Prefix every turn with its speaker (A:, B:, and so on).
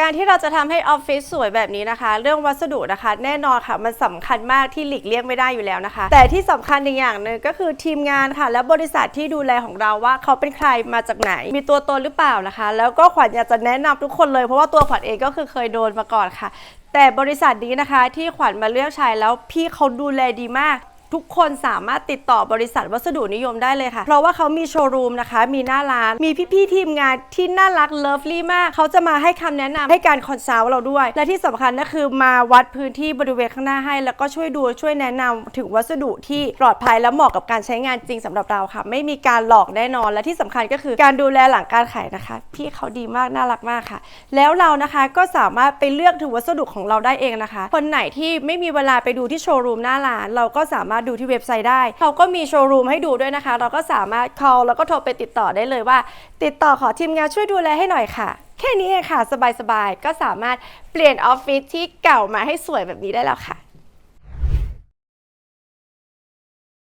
A: การที่เราจะทำให้ออฟฟิศสวยแบบนี้นะคะ เรื่องวัสดุนะคะ แน่นอนค่ะมันสำคัญมากที่หลีกเลี่ยงไม่ได้อยู่แล้วนะคะ แต่ที่สำคัญอีกอย่างหนึ่งก็คือทีมงานค่ะ และบริษัทที่ดูแลของเราว่าเขาเป็นใครมาจากไหน มีตัวตนหรือเปล่านะคะ แล้วก็ขวัญอยากจะแนะนำทุกคนเลยเพราะว่าตัวขวัญเองก็คือเคยโดนมาก่อนค่ะแต่บริษัทนี้นะคะที่ขวัญมาเลือกใช้แล้วพี่เขาดูแลดีมาก ทุกคนสามารถติดต่อบริษัทวัสดุนิยมได้เลยค่ะ เพราะว่าเขามีโชว์รูมนะคะ มีหน้าร้าน มีพี่ๆทีมงานที่น่ารักเลิฟลี่มาก เขาจะมาให้คำแนะนำให้การคอนซัลท์เราด้วย และที่สำคัญก็คือมาวัดพื้นที่บริเวณข้างหน้าให้ แล้วก็ช่วยดูช่วยแนะนำถึงวัสดุที่ปลอดภัยและเหมาะกับการใช้งานจริงสำหรับเราค่ะ ไม่มีการหลอกแน่นอน และที่สำคัญก็คือการดูแลหลังการขายนะคะ พี่เขาดีมากน่ารักมากค่ะ แล้วเรานะคะก็สามารถไปเลือกถึงวัสดุของเราได้เองนะคะ คนไหนที่ไม่มีเวลาไปดูที่โชว์รูมหน้าร้านเราก็สามารถารถดูที่เว็บไซต์ได้ เขาก็มีโชว์รูมให้ดูด้วยนะคะ เราก็สามารถ call แล้วก็โทรไปติดต่อได้เลยว่า ติดต่อขอทีมงานช่วยดูแลให้หน่อยค่ะ แค่นี้เองค่ะ สบายๆ ก็สามารถเปลี่ยนออฟฟิศที่เก่ามาให้สวยแบบนี้ได้แล้วค่ะ